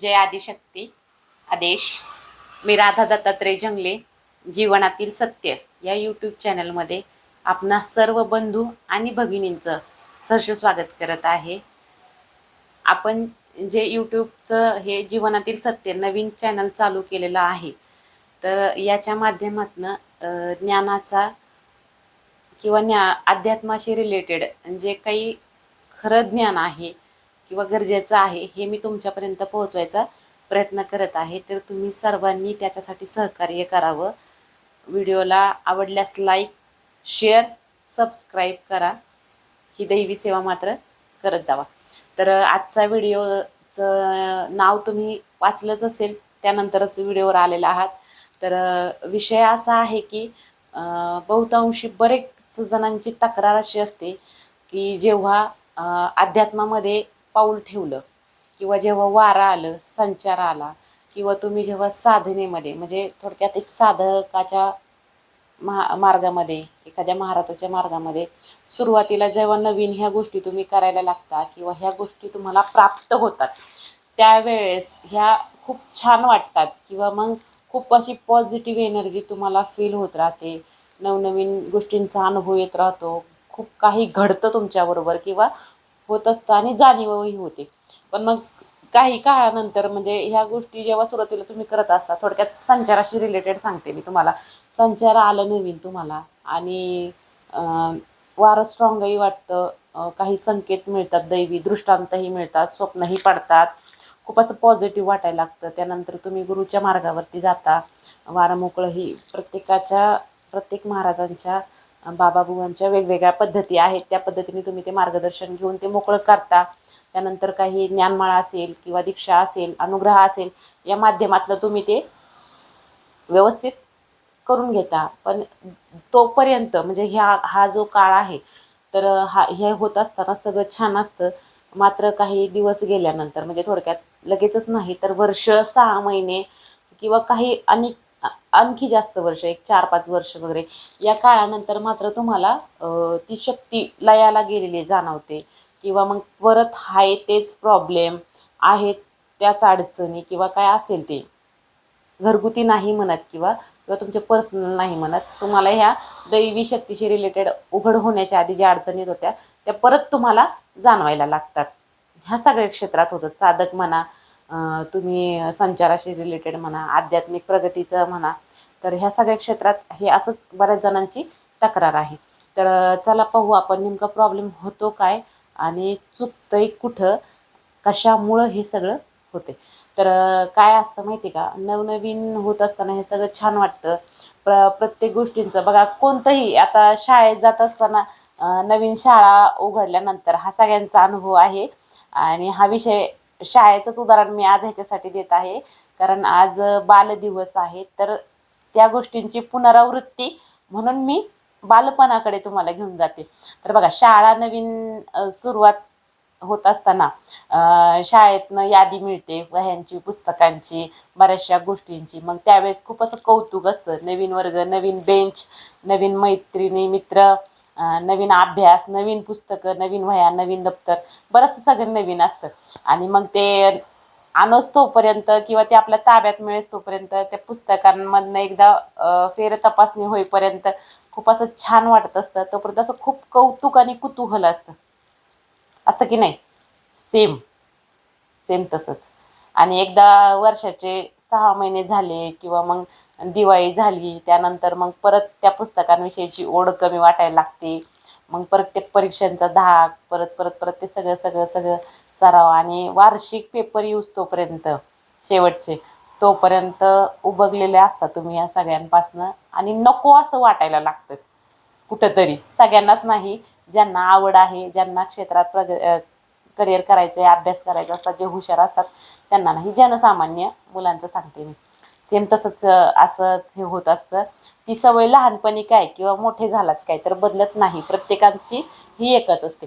जय आदिशक्ती आदेश मी राधा दत्तात्रय जंगले जीवनातील सत्य या यूट्यूब चॅनलमध्ये आपणा सर्व बंधू आणि भगिनींचं सहर्ष स्वागत करत आहे. आपण जे यूट्यूबचं हे जीवनातील सत्य नवीन चॅनल चालू केलेलं आहे तर याच्या माध्यमातून ज्ञानाचा किंवा ज्ञा अध्यात्माशी रिलेटेड जे काही खरं ज्ञान आहे किंवा गरजेचं आहे हे मी तुमच्यापर्यंत पोहोचवायचा प्रयत्न करत आहे. तर तुम्ही सर्वांनी त्याच्यासाठी सहकार्य करावं. व्हिडिओला आवडल्यास लाईक शेअर सबस्क्राईब करा. ही दैवी सेवा मात्र करत जावा. तर आजचा व्हिडिओचं नाव तुम्ही वाचलंच असेल त्यानंतरच व्हिडिओवर आलेला आहात. तर विषय असा आहे की बहुतांशी बरेच जणांची तक्रार अशी असते की जेव्हा अध्यात्मामध्ये पाऊल ठेवलं किंवा जेव्हा वारा आलं संचार आला किंवा तुम्ही जेव्हा साधनेमध्ये म्हणजे थोडक्यात एक साधकाच्या महा मार्गामध्ये एखाद्या महाराजाच्या मार्गामध्ये सुरुवातीला जेव्हा नवीन ह्या गोष्टी तुम्ही करायला लागता किंवा ह्या गोष्टी तुम्हाला प्राप्त होतात त्यावेळेस ह्या खूप छान वाटतात किंवा मग खूप अशी पॉझिटिव्ह एनर्जी तुम्हाला फील होत राहते नवनवीन गोष्टींचा अनुभव येत राहतो खूप काही घडतं तुमच्याबरोबर किंवा होत असतं आणि जाणीवही होते. पण मग काही काळानंतर म्हणजे ह्या गोष्टी जेव्हा सुरुवातीला तुम्ही करत असता थोडक्यात संचाराशी रिलेटेड सांगते मी तुम्हाला. संचार आलं नवीन तुम्हाला आणि वारं स्ट्रॉंगही वाटतं. काही संकेत मिळतात दैवी दृष्टांतही मिळतात स्वप्नही पडतात. खूप असं पॉझिटिव्ह वाटायला लागतं. त्यानंतर तुम्ही गुरुच्या मार्गावरती जाता. वारं मोकळं ही प्रत्येकाच्या प्रत्येक महाराजांच्या बाबाबुवांच्या वेगवेगळ्या पद्धती आहेत. त्या पद्धतीने तुम्ही ते मार्गदर्शन घेऊन ते मोकळं करता. त्यानंतर काही ज्ञानमाळा असेल किंवा दीक्षा असेल अनुग्रह असेल या माध्यमातलं तुम्ही ते व्यवस्थित करून घेता. पण तोपर्यंत म्हणजे ह्या हा जो काळ आहे तर हा हे होत असताना सगळं छान असतं. मात्र काही दिवस गेल्यानंतर म्हणजे थोडक्यात लगेचच नाही तर वर्ष सहा महिने किंवा काही अनेक आणखी जास्त वर्ष एक चार पाच वर्ष वगैरे. या काळानंतर मात्र तुम्हाला ती शक्ती लयाला गेलेली जाणवते. किंवा मग परत हाय तेच प्रॉब्लेम आहेत त्याच अडचणी किंवा काय असेल ते. घरगुती नाही म्हणत किंवा किंवा तुमचे पर्सनल नाही म्हणत. तुम्हाला ह्या दैवी शक्तीशी रिलेटेड उघड होण्याच्या आधी ज्या अडचणी होत्या त्या परत तुम्हाला जाणवायला लागतात. ह्या सगळ्या क्षेत्रात होतं. साधक म्हणा तुम्ही संचाराशी रिलेटेड म्हणा आध्यात्मिक प्रगतीचं म्हणा तर ह्या सगळ्या क्षेत्रात हे असंच बऱ्याच जणांची तक्रार आहे. तर चला पाहू आपण नेमका प्रॉब्लेम होतो काय आणि चुकतंय कुठं कशामुळं हे सगळं होते तर काय असतं माहिती का? नवनवीन होत असताना हे सगळं छान वाटतं. प्र प्रत्येक गोष्टींचं. बघा कोणतंही आता शाळेत जात असताना नवीन शाळा उघडल्यानंतर हा सगळ्यांचा अनुभव आहे. आणि हा विषय शाळेचंच उदाहरण मी आज ह्याच्यासाठी देत आहे. कारण आज बालदिवस आहे. तर त्या गोष्टींची पुनरावृत्ती म्हणून मी बालपणाकडे तुम्हाला घेऊन जाते. तर बघा शाळा नवीन सुरुवात होत असताना शाळेतनं यादी मिळते. वह्यांची पुस्तकांची बऱ्याचशा गोष्टींची. मग त्यावेळेस खूप असं कौतुक असतं. नवीन वर्ग नवीन बेंच नवीन मैत्रिणी मित्र नवीन अभ्यास नवीन पुस्तकं नवीन वह्या नवीन दप्तर बरंचसं सगळं नवीन असतं. आणि मग ते आणोस तोपर्यंत किंवा ते आपल्या ताब्यात मिळेस तोपर्यंत त्या पुस्तकांमधनं एकदा फेर तपासणी होईपर्यंत खूप असं छान वाटत असतं. तोपर्यंत असं खूप कौतुक आणि कुतूहल असतं. असतं की नाही? सेम. सेम तसंच. आणि एकदा वर्षाचे सहा महिने झाले किंवा मग दिवाळी झाली त्यानंतर मग परत त्या पुस्तकांविषयीची ओढ कमी वाटायला लागते. मग परत ते परीक्षांचा धाक परत परत परत ते सगळं सगळं सगळं सराव आणि वार्षिक पेपर येऊस तोपर्यंत शेवटचे. तोपर्यंत उभगलेले असता तुम्ही या सगळ्यांपासनं आणि नको असं वाटायला लागतं. कुठंतरी. सगळ्यांनाच नाही. ज्यांना आवड आहे ज्यांना क्षेत्रात प्रग करिअर करायचं आहे अभ्यास करायचा असतात जे हुशार असतात त्यांना नाही. जनसामान्य मुलांचं सांगते मी. सेम तसंच असंच हे होत असतं. ती सवय लहानपणी काय किंवा मोठे झालात काय तर बदलत नाही. प्रत्येकांची ही एकच असते.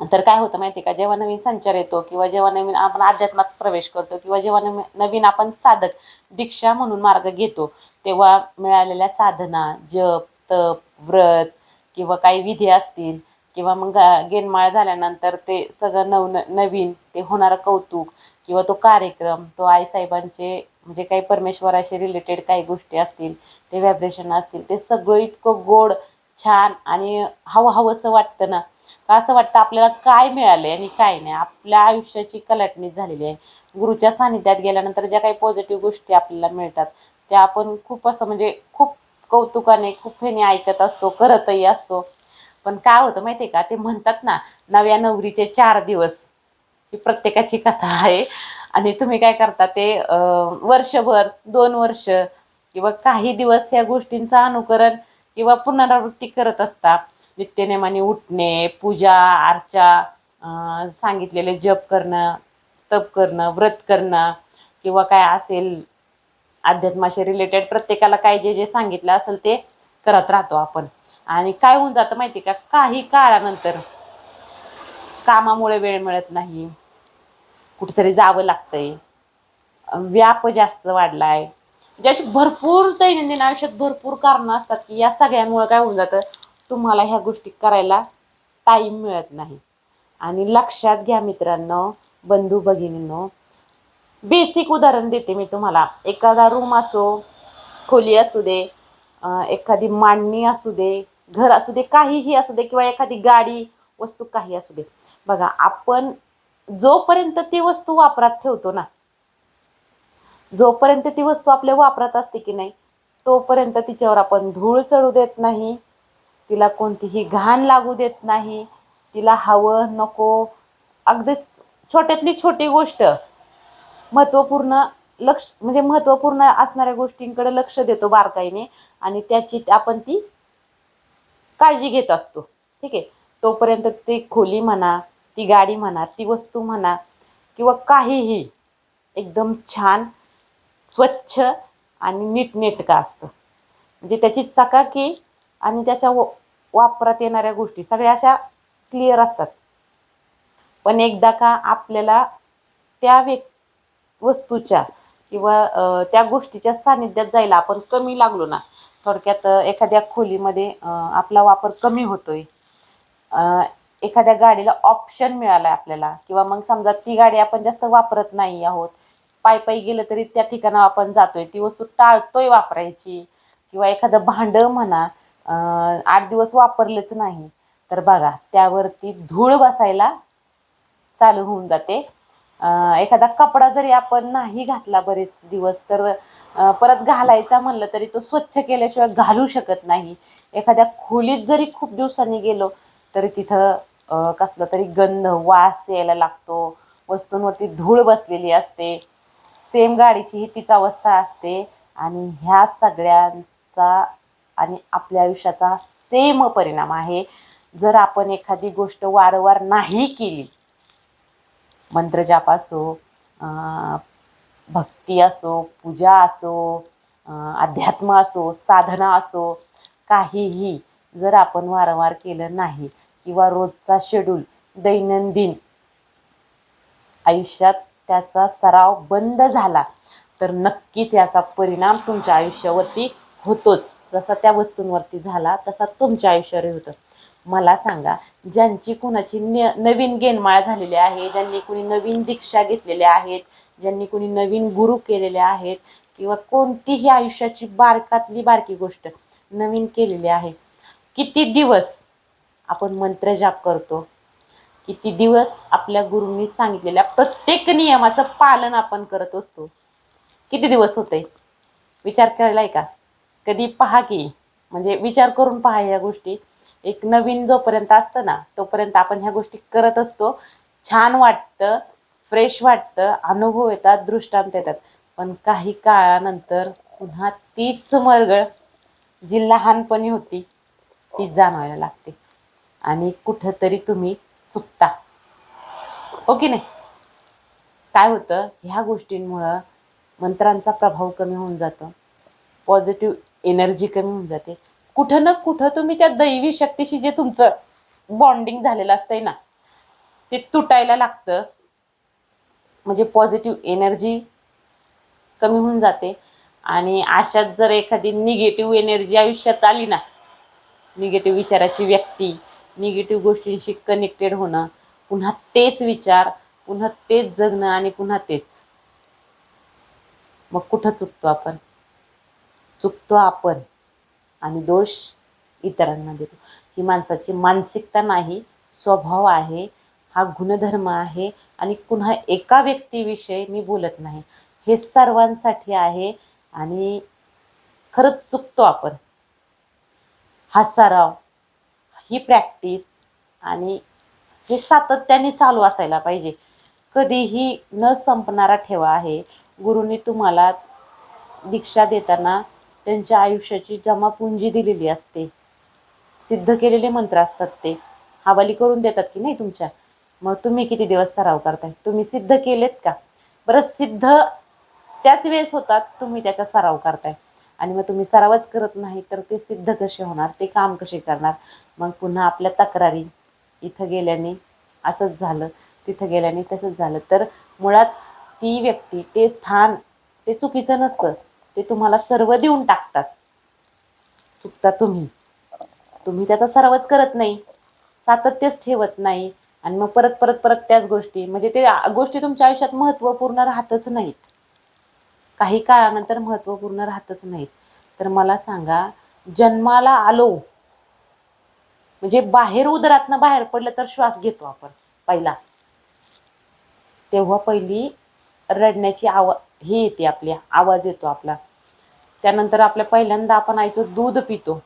तर काय होतं माहिती आहे का? जेव्हा नवीन संचार येतो किंवा जेव्हा नवीन आपण अध्यात्मात प्रवेश करतो किंवा जेव्हा नवीन आपण साधक दीक्षा म्हणून मार्ग घेतो तेव्हा मिळालेल्या साधना जप तप व्रत किंवा काही विधी असतील किंवा मग गेनमाळ झाल्यानंतर ते सगळं नव नवीन ते होणारं कौतुक किंवा तो कार्यक्रम तो आईसाहेबांचे म्हणजे काही परमेश्वराशी रिलेटेड काही गोष्टी असतील ते व्हायब्रेशन असतील ते सगळं इतकं गोड छान आणि हवं हवंसं वाटतं ना. का असं वाटतं आपल्याला काय मिळालंय आणि काय नाही. आपल्या आयुष्याची कलाटणी झालेली आहे. गुरुच्या सानिध्यात गेल्यानंतर ज्या काही पॉझिटिव्ह गोष्टी आपल्याला मिळतात त्या आपण खूप असं म्हणजे खूप कौतुकाने खूप ह्याने ऐकत असतो करतही असतो. पण काय होतं माहितीये का? ते म्हणतात ना नव्या नवरीचे चार दिवस. ही प्रत्येकाची कथा आहे. आणि तुम्ही काय करता ते वर्षभर दोन वर्ष किंवा काही दिवस या गोष्टींचं अनुकरण किंवा पुनरावृत्ती करत असता. नित्यनेमाने उठणे पूजा आर्चा सांगितलेले जप करणं तप करणं व्रत करणं किंवा काय असेल अध्यात्माशी रिलेटेड प्रत्येकाला काय जे जे सांगितलं असेल ते करत राहतो आपण. आणि काय होऊन जातं माहिती का? काही काळानंतर कामामुळे वेळ मिळत नाही. कुठेतरी जावं लागतंय. व्याप जास्त वाढलाय. म्हणजे अशी भरपूर दैनंदिन आयुष्यात भरपूर कारणं असतात की या सगळ्यांमुळे काय होऊन जातं तुम्हाला ह्या गोष्टी करायला टाईम मिळत नाही. आणि लक्षात घ्या मित्रांनो बंधू भगिनींनो बेसिक उदाहरण देते मी तुम्हाला. एखादा रूम असो खोली असू दे एखादी मांडणी असू दे घर असू दे काहीही असू दे किंवा एखादी गाडी वस्तू काही असू दे. बघा आपण जोपर्यंत ती वस्तू वापरात ठेवतो ना जोपर्यंत ती वस्तू आपल्या वापरात असते की नाही तोपर्यंत तिच्यावर आपण धूळ चढू देत नाही तिला कोणतीही घाण लागू देत नाही तिला हवं नको. अगदी छोट्यातली छोटी गोष्ट महत्त्वपूर्ण लक्ष म्हणजे महत्त्वपूर्ण असणाऱ्या गोष्टींकडे लक्ष देतो बारकाईने आणि त्याची आपण ती काळजी घेत असतो. ठीक आहे? तोपर्यंत ती खोली म्हणा ती गाडी म्हणा ती वस्तू म्हणा किंवा काहीही एकदम छान स्वच्छ आणि नीटनेटकं असतं. म्हणजे त्याची चकाकी आणि त्याच्या व- वापरात येणाऱ्या गोष्टी सगळ्या अशा क्लिअर असतात. पण एकदा का आपल्याला त्या व्यक् वस्तूच्या किंवा त्या गोष्टीच्या सानिध्यात जायला आपण कमी लागलो ना थोडक्यात एखाद्या खोलीमध्ये आपला वापर कमी होतोय. एखाद्या गाडीला ऑप्शन मिळालाय आपल्याला. किंवा मग समजा ती गाडी आपण जास्त वापरत नाही आहोत. पायी पायी गेलं तरी त्या ठिकाणावर आपण जातोय. ती वस्तू टाळतोय वापरायची. किंवा एखादं भांडं म्हणा आठ दिवस वापरलेच नाही. तर बघा त्यावरती धूळ बसायला चालू होऊन जाते. एखादा कपडा जरी आपण नाही घातला बरेच दिवस तर परत घालायचा म्हणलं तरी तो स्वच्छ केल्याशिवाय घालू शकत नाही. एखाद्या खोलीत जरी खूप दिवसांनी गेलो तरी तिथं कसला तरी गंध वास यायला लागतो. वस्तूंवरती धूळ बसलेली असते. सेम गाडीची ही तीच अवस्था असते. आणि ह्या सगळ्यांचा आणि आपल्या आयुष्याचा सेम परिणाम आहे. जर आपण एखादी गोष्ट वारंवार नाही केली मंत्रजाप असो भक्ती असो पूजा असो अध्यात्म असो साधना असो काहीही जर आपण वारंवार केलं नाही किंवा रोजचा शेड्यूल दैनंदिन आयुष्यात त्याचा सराव बंद झाला तर नक्कीच याचा परिणाम तुमच्या आयुष्यावरती होतोच. जसा त्या वस्तूंवरती झाला तसा तुमच्या आयुष्यावरही होतं. मला सांगा ज्यांची कुणाची न नवीन गेनमाळ झालेली आहे ज्यांनी कुणी नवीन दीक्षा घेतलेल्या आहेत ज्यांनी कुणी नवीन गुरु केलेले आहेत किंवा कोणतीही आयुष्याची बारकातली बारकी गोष्ट नवीन केलेली आहे किती दिवस आपण मंत्रजाप करतो. किती दिवस आपल्या गुरुंनी सांगितलेल्या प्रत्येक नियमाचं पालन आपण करत असतो. किती दिवस होते विचार केलाय का? कधी पहा की म्हणजे विचार करून पहा या गोष्टी. एक नवीन जोपर्यंत असतं ना तोपर्यंत आपण ह्या गोष्टी करत असतो. छान वाटतं फ्रेश वाटतं अनुभव येतात दृष्टांत येतात. पण काही काळानंतर पुन्हा तीच मरगळ जी लहानपणी होती ती जाणवायला लागते. आणि कुठंतरी तुम्ही चुकता. ओके की नाही? काय होतं? ह्या गोष्टींमुळं मंत्रांचा प्रभाव कमी होऊन जातो. पॉझिटिव्ह एनर्जी कमी होऊन जाते. कुठं ना कुठं तुम्ही त्या दैवी शक्तीशी जे तुमचं बॉन्डिंग झालेलं असतंय ना ते तुटायला लागतं. म्हणजे पॉझिटिव्ह एनर्जी कमी होऊन जाते. आणि अशात जर एखादी निगेटिव्ह एनर्जी आयुष्यात आली ना निगेटिव्ह विचाराची व्यक्ती निगेटिव्ह गोष्टींशी कनेक्टेड होणं पुन्हा तेच विचार पुन्हा तेच जगणं आणि पुन्हा तेच. मग कुठं चुकतो आपण? चुकतो आपण आणि दोष इतरांना देतो ही माणसाची मानसिकता नाही स्वभाव आहे हा गुणधर्म आहे आणि पुन्हा एका व्यक्तीविषयी मी बोलत नाही. हे सर्वांसाठी आहे आणि खरंच चुकतो आपण. हा सराव ही प्रॅक्टिस आणि हे सातत्याने चालू असायला पाहिजे. कधीही न संपणारा ठेवा आहे. गुरुनी तुम्हाला दीक्षा देताना त्यांच्या आयुष्याची जमापुंजी दिलेली असते. सिद्ध केलेले मंत्र असतात ते. हवाली करून देतात की नाही तुमच्या? मग तुम्ही किती दिवस सराव करताय? तुम्ही सिद्ध केलेत का? बरं सिद्ध त्याच वेळेस होतात तुम्ही त्याचा सराव करताय. आणि मग तुम्ही सरावच करत नाही तर ते सिद्ध कसे होणार? ते काम कसे करणार? मग पुन्हा आपल्या तक्रारी इथं गेल्याने असंच झालं तिथं गेल्याने तसंच झालं. तर मुळात ती व्यक्ती ते स्थान ते चुकीचं नसतं. ते तुम्हाला सर्व देऊन टाकतात. चुकता तुम्ही. तुम्ही त्याचा सरावच करत नाही. सातत्यच ठेवत नाही. आणि मग परत परत परत त्याच गोष्टी. म्हणजे ते गोष्टी तुमच्या आयुष्यात महत्त्वपूर्ण राहतच नाहीत. काही काळानंतर महत्त्वपूर्ण राहतच नाहीत. तर मला सांगा जन्माला आलो म्हणजे बाहेर उदरातनं बाहेर पडलं तर श्वास घेतो आपण पहिला. तेव्हा पहिली रडण्याची आवा हे येते आपली आवाज येतो आपला. त्यानंतर आपल्या पहिल्यांदा आपण आईचं दूध पितो.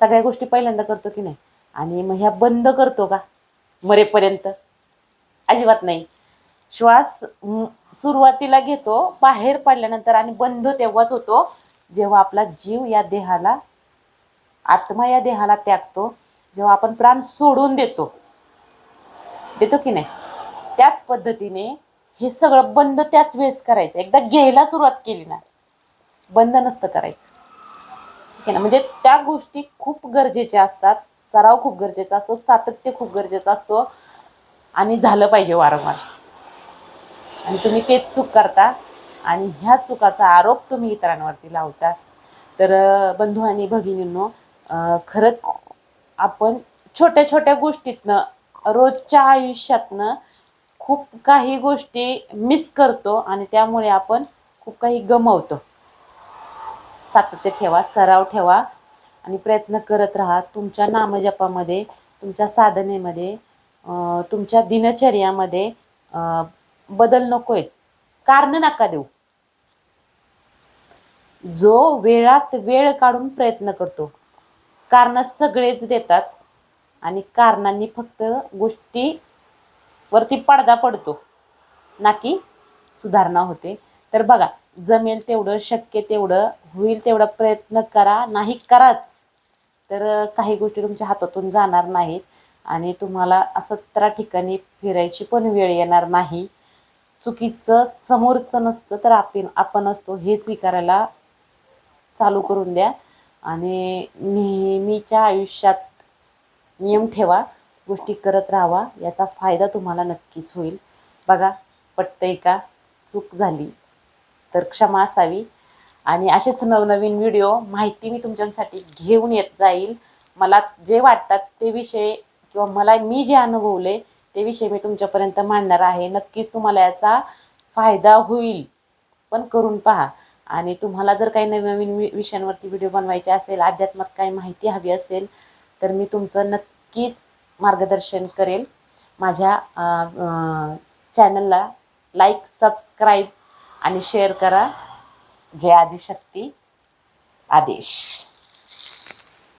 सगळ्या गोष्टी पहिल्यांदा करतो की नाही? आणि मग ह्या बंद करतो का? मरेपर्यंत. अजिबात नाही. श्वास सुरुवातीला घेतो बाहेर पडल्यानंतर आणि बंद तेव्हाच होतो जेव्हा आपला जीव या देहाला आत्मा या देहाला त्यागतो. जेव्हा आपण प्राण सोडून देतो. देतो की नाही? त्याच पद्धतीने हे सगळं बंद त्याच वेळेस करायचं. एकदा घ्यायला सुरुवात केली ना बंद नसतं करायचं. ठीक आहे ना? म्हणजे त्या गोष्टी खूप गरजेच्या असतात. सराव खूप गरजेचा असतो. सातत्य खूप गरजेचं असतो. आणि झालं पाहिजे वारंवार. आणि तुम्ही तेच चूक करता आणि ह्या चुकाचा आरोप तुम्ही इतरांवरती लावता. तर बंधू आणि भगिनींनो खरंच आपण छोट्या छोट्या गोष्टीतनं रोजच्या आयुष्यातनं खूप काही गोष्टी मिस करतो आणि त्यामुळे आपण खूप काही गमवतो. सातत्य ठेवा सराव ठेवा आणि प्रयत्न करत राहा. तुमच्या नामजपामध्ये तुमच्या साधनेमध्ये तुमच्या दिनचर्यामध्ये बदल नको आहेत. कारण नका देऊ. जो वेळात वेळ काढून प्रयत्न करतो कारण सगळेच देतात. आणि कारणांनी फक्त गोष्टी वरती पडदा पडतो. ना की सुधारणा होते. तर बघा जमेल तेवढं शक्य तेवढं होईल तेवढा प्रयत्न करा. नाही कराच तर काही गोष्टी तुमच्या हातातून जाणार नाहीत. आणि तुम्हाला सतरा ठिकाणी फिरायची पण वेळ येणार नाही. चुकीचं समोरचं नसतं तर आपण आपण असतो हे स्वीकारायला चालू करून द्या. आणि नेहमीच्या आयुष्यात नियम ठेवा गोष्टी करत राहावा याचा फायदा तुम्हाला नक्कीच होईल. बघा पटतंय का? चूक झाली तर क्षमा असावी. आणि असेच नवनवीन व्हिडिओ माहिती मी तुमच्यासाठी घेऊन येत जाईल. मला जे वाटतात ते विषय किंवा मला मी जे अनुभवले ते विषय मी तुमच्यापर्यंत मांडणार आहे. नक्कीच तुम्हाला याचा फायदा होईल. पण करून पहा. आणि तुम्हाला जर काही नवीन नवीन वि- विषयांवरती व्हिडिओ बनवायचे असेल अध्यात्मात काही माहिती हवी असेल तर मी तुमचं नक्कीच मार्गदर्शन करेल. माझ्या चॅनलला लाईक सबस्क्राईब आणि शेअर करा. जय आदिशक्ती. आदेश.